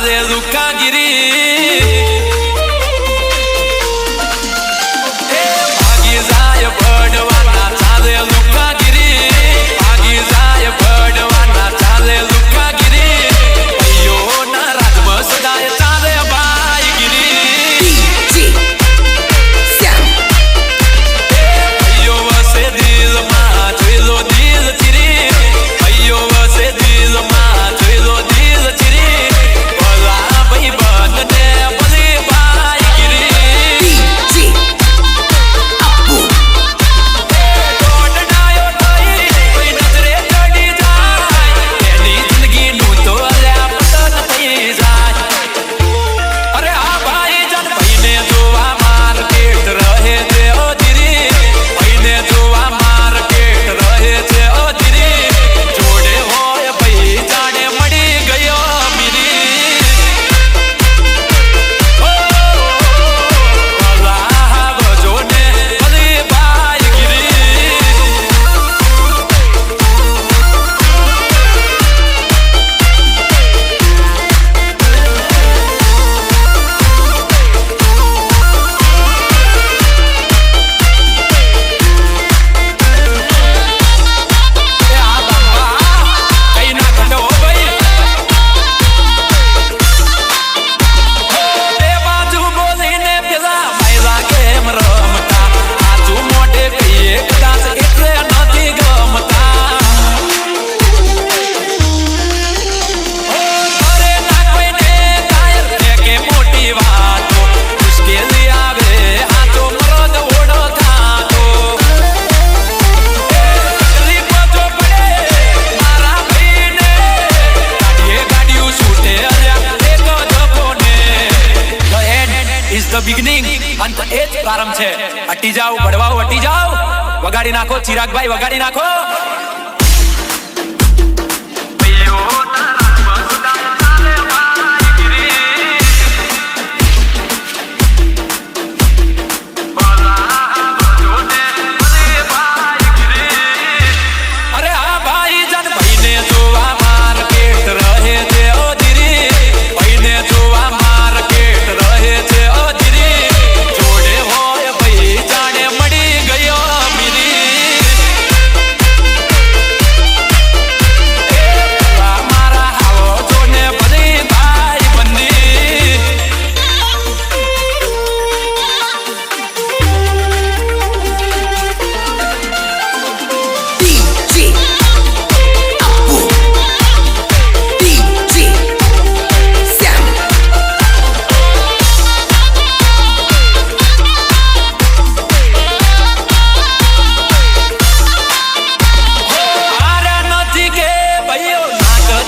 de educar. The beginning અંત એ જ પ્રારંભ છે અટી જાઓ ભડવાઓ અટી જાઓ વગાડી નાખો ચિરાગભાઈ વગાડી નાખો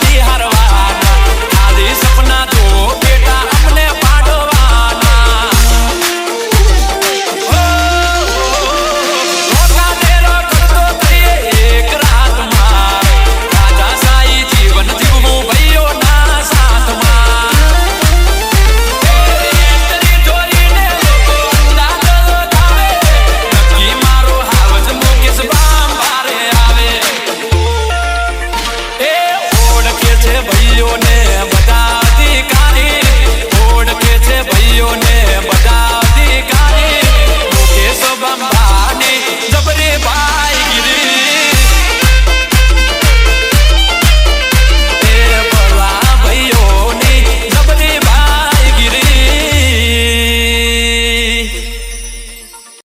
see how to